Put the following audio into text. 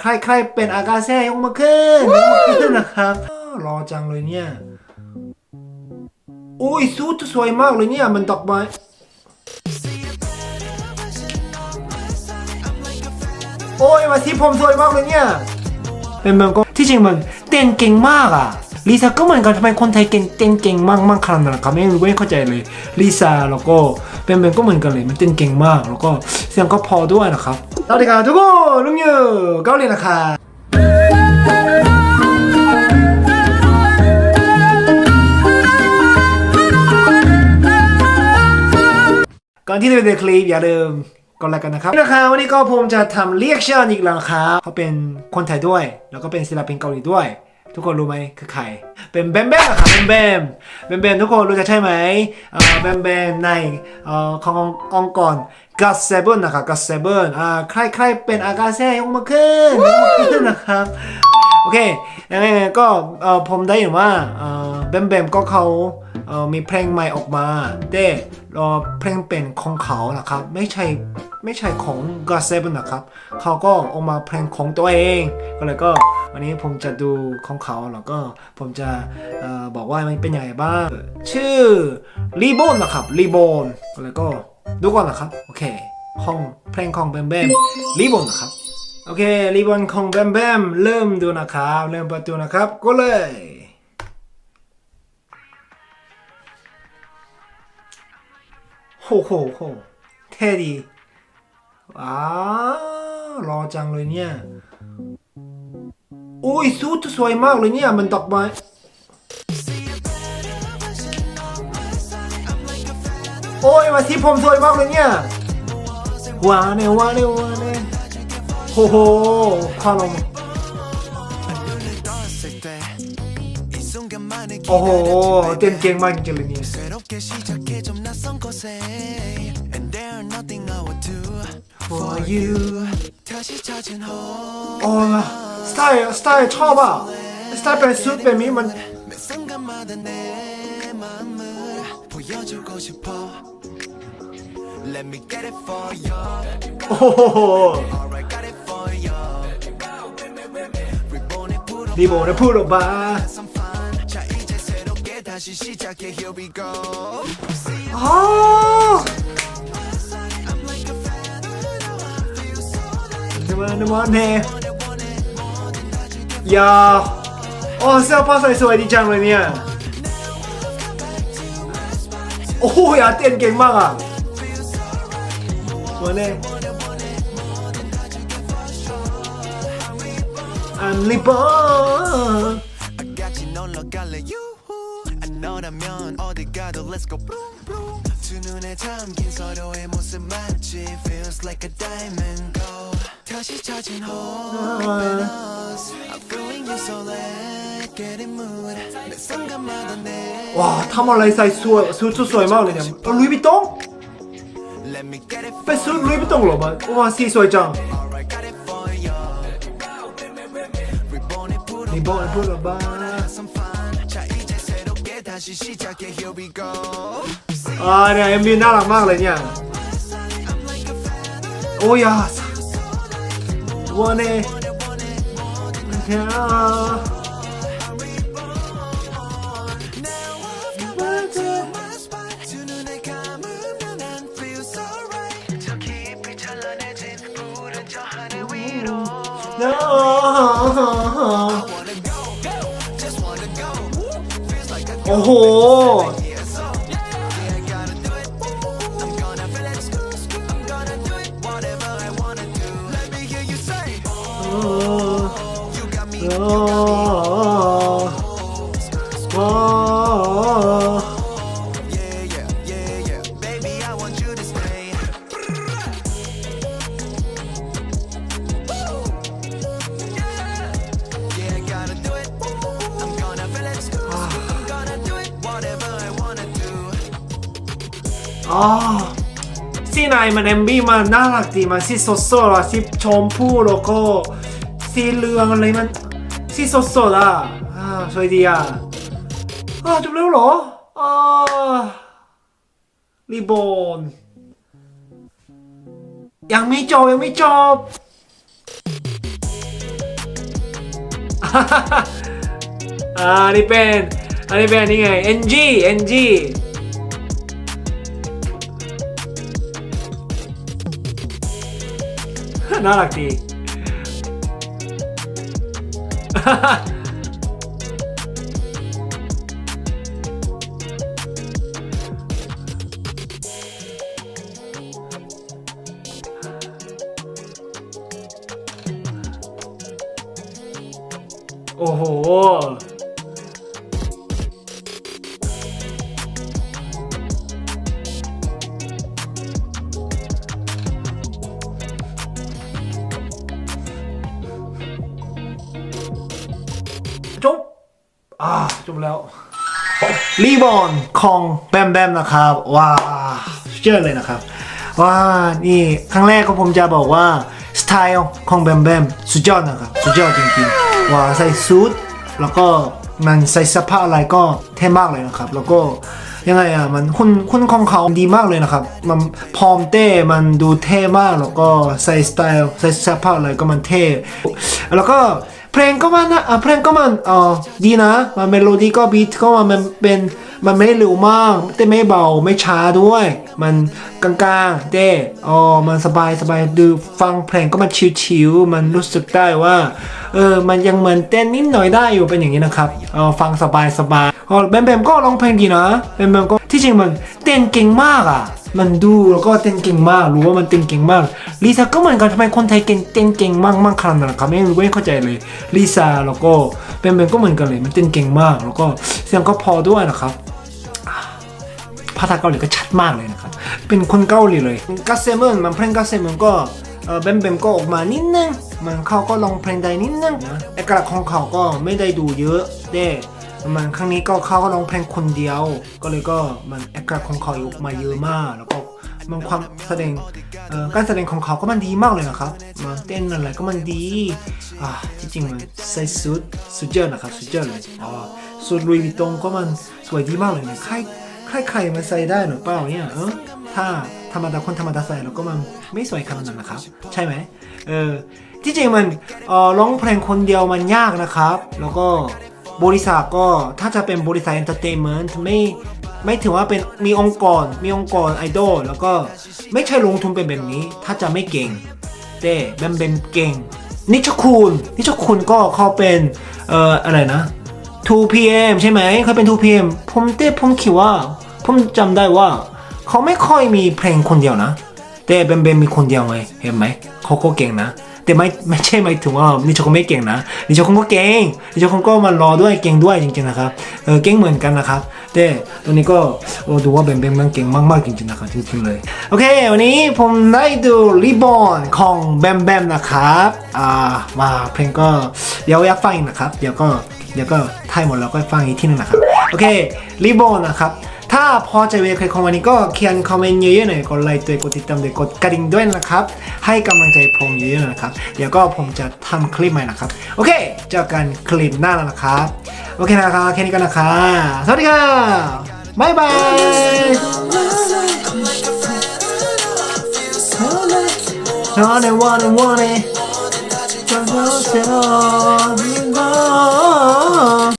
ใครๆเป็นอากาเซ่ยกมาขึ้นยกมาขึ้นนะครับอ้าวรอจังเลยเนี่ยอุ้ยสูทสวยมากเลยเนี่ยมันดอกไม้โอ้ยมาที่ผมสวยมากเลยเนี่ยเป็นมันก็ที่จริงมันเต้นเก่งมากอะลิซ่าก็เหมือนกันทำไมคนไทยเก่งเต้นเก่งมากมากขนาดนั้นครับไม่รู้ไม่เข้าใจเลยลิซ่าแล้วก็ เป็นมันก็เหมือนกันเลยมันเต้นเก่งมาก แล้วก็เสียงก็พอด้วยนะครับสวัสดีครับทุกคนลุงยูเกาหลีนะครับก่อนที่จะไปดูคลิปอย่าลืมกดไลค์กันนะครับนะคะวันนี้ก็ผมจะทำเรียกชื่ออีกแล้วครับเขาเป็นคนไทยด้วย แล้วก็เป็นศิลปินเกาหลีด้วย ทุกคนรู้ไหมคือใคร เป็นแบมแบมอะครับแบมแบมแบมแบมทุกคนรู้จักใช่ไหมเอ่อแบมแบมในเอ่อขององค์กรกัสเซเบิลนะครับกัสเซเบิลอ่าใครใครเป็นอากาเซ่ยกมาขึ้นยกมาขึ้นนะครับโอเคยังไงก็เอ่อผมได้เห็นว่าเอ่อแบมแบมก็เขาเอ่อมีเพลงใหม่ออกมาแต่เอ่อเพลงเป็นของเขานะครับไม่ใช่ไม่ใช่ของ God Seven นะครับเขาก็ออกมาเพลงของตัวเองก็เลยก็ วันนี้ผมจะดูของเขาแล้วก็ผมจะออบอกว่ามันเป็นยังไงบ้าง ชื่อรีโบนนะครับรีโบนก็เลยก็ดูก่อนนะครับ โอเคของเพลงของแบมแบมรีโบนนะครับโอเครีบอนของแบมแบมเริ่มดูนะครับ เริ่มประตูนะครับ ก็เลย โหโหโหเท่ดีอ้าวรอจังเลยเนี่ย อุ้ยซูทสวยมากเลยเนี่ย มันดอกไม้โอ้ยมาที่ผมสวยมากเลยเนี่ยว้นเนี่ว้นเนี่ว้นเนี่โอ้โหข้าลงโอ้โหเต้นเก่งมากจริงๆเลยเนี่ย For you 어나 스타일 스타일 쳐봐. 스타일 뺀스 빼미 만 오호호호 리본을 풀어봐 아! นึกว่านึกว่าเน่ยาโอ้เสื้อผ้าสวยๆดีจังเลยเนี่ย โอ้โหอย่าเต้นเก่งมากอ่ะวันนี้อันลิปอน 같이 놀러 갈래 you 안 너라면 어디 가도 let's go boom boom 두 눈에 담긴 서로의 모습 마치 feels like a diamond glow 다시 찾은 hope I'm feeling you so late Get in mood 내 순간마다 내 와, 타말라이사이 수어, 수초 수어 막 그냥. 어, 루이비통? Let me get it for 뺏어 루이비통 로 봐. 우와, 시소이장. Alright got it for you 리본에 불어 이번 불러봐. some fun 자 이제 새롭게 다시 시작해 Here we go 아, 그냥 MB 나랑 막 그냥. 오야, 사- 원해 야 No. 오호 you to stay Yeah, gotta do it. I'm gonna feel it. I'm gonna do it. Whatever I wanna do. อ๋อสีไหนมันเอมบี้มันน่ารักดีมันสีสดสดๆอะสีชมพูแล้วก็สีเหลืองอะไรมันสีสดสดๆอะอ่าสวยดีอะอ้าวจบแล้วเหรออ่า รีโบนยังไม่จบ ยังไม่จบอ่าอันนี้เป็น อันนี้เป็นอันนี่ไง NG NG น่ารักดี โอ้โห จบ อ่า จบแล้ว รีบอนของแบมแบมนะครับ ว้าเชื่อเลยนะครับว่านี่ครั้งแรกก็ผมจะบอกว่า สไตล์ของแบมแบมสุดยอดนะครับ สุดยอดจริงๆ ว่าใส่ซูทแล้วก็มันใส่เสื้อผ้าอะไรก็เท่มากเลยนะครับ แล้วก็ยังไงอะมันคุณคุณของเขาดีมากเลยนะครับ มันพร้อมเต้มันดูเท่มากแล้วก็ใส่สไตล์ใส่เสื้อผ้าอะไรก็มันเท่แล้วก็ เพลงก็มันนะอะเพลงก็มันเออดีนะ มันเมโลดี้ก็บีทก็มันมันเป็นมันไม่เร็วมากแต่ไม่เบาไม่ช้าด้วย มันกลางๆเต้อ๋อมันสบายสบายดูฟังเพลงก็มันชิวๆมันรู้สึกได้ว่าเออมันยังเหมือนเต้นนิดหน่อยได้อยู่เป็นอย่างนี้นะครับเออฟังสบายสบายอ๋อแบมแบมก็ร้องเพลงดีนะแบมแบมก็ที่จริงมันเต้นเก่งมากอะ มันดูแล้วก็เต้นเก่งมาก รู้ว่ามันเต้นเก่งมากลิซ่าก็เหมือนกันทำไมคนไทยเก่งเต้นเก่งมากมากขนาดนั้นครับไม่รู้ไม่เข้าใจเลยลิซ่าแล้วก็เบนเบนก็เหมือนกันเลย มันเต้นเก่งมาก แล้วก็เสียงก็พอด้วยนะครับอ่าภาษาเกาหลีก็ชัดมากเลยนะครับ เป็นคนเกาหลีเลยกัสเซมอนมันเพลงกัสเซมอนก็เออเบนเบนก็ออกมานิดนึงมันเขาก็ลองเพลงได้นิดนึงนะเอกลักษณ์ของเขาก็ไม่ได้ดูเยอะเด้ มันครั้งนี้ก็เขาก็ร้องเพลงคนเดียว ก็เลยก็มันเอกลักษณ์ของเขาออกมาเยอะมาก แล้วก็มันความแสดงการแสดงของเขาก็มันดีมากเลยนะครับมันเต้นอะไรก็มันดีอ่าจริงมันใส่สุดสุดยอดนะครับสุดยอดเลยอ๋อสุดลุยวิตงก็มันสวยดีมากเลยนี่ยใครใครใครมาใส่ได้หรือเปล่าเนี่ยเออถ้าธรรมดาคนธรรมดาใส่แล้วก็มันไม่สวยขนาดนั้นนะครับ ใช่ไหมเออที่จริงมันเออร้องเพลงคนเดียวมันยากนะครับ แล้วก็ บริษัทก็ถ้าจะเป็นบริษัทเอนเตอร์เทนเมนต์ไม่ไม่ถือว่าเป็นมีองค์กร มีองค์กรไอดอลแล้วก็ไม่ใช่ลงทุนเป็นแบบนี้ ถ้าจะไม่เก่งแต่แบมเบมเก่ง นิชคุณนิชคุณก็เขาเป็นเอ่ออะไรนะ 2PM ใช่ไหมเขาเป็น 2PM ผมเต้ผมคิดว่า ผมจำได้ว่า เขาไม่ค่อยมีเพลงคนเดียวนะ แต่เบมเบมมีคนเดียวไงเห็นไหมเขาก็เก่งนะ แต่ไม่ไม่ใช่หมายถึงว่านิชคุณไม่เก่งนะนิชคุณก็เก่งนิชคุณก็มารอด้วยเก่งด้วยจริงๆนะครับเออเก่งเหมือนกันนะครับแต่ตรงนี้ก็โอ้ดูว่าเบมเบมมันเก่งมากๆจริงๆนะครับจริงๆเลยโอเค วันนี้ผมได้ดูรีบอนของแบมแบมนะครับอ่ามาเพลงก็เดี๋ยวอยากฟังนะครับเดี๋ยวก็เดี๋ยวก็ถ่ายหมดแล้วก็ฟังอีกที่หนึงนะครับโอเครีบอนนะครับ พอใจเวิดีโอคของวันนี้ก็เขียนคอมเมนต์เยอะๆหน่อยกดไลค์ด้วยกดติดตามด้วยกดกระดิ่งด้วยนะครับ ให้กำลังใจผมเยอะๆนะครับ เดี๋ยวก็ผมจะทำคลิปใหม่นะครับ โอเค เจอกันคลิปหน้าแล้วนะครับ โอเคนะครับแค่นี้กันนะครับ สวัสดีครับบ๊ายบาย wanna wanna wanna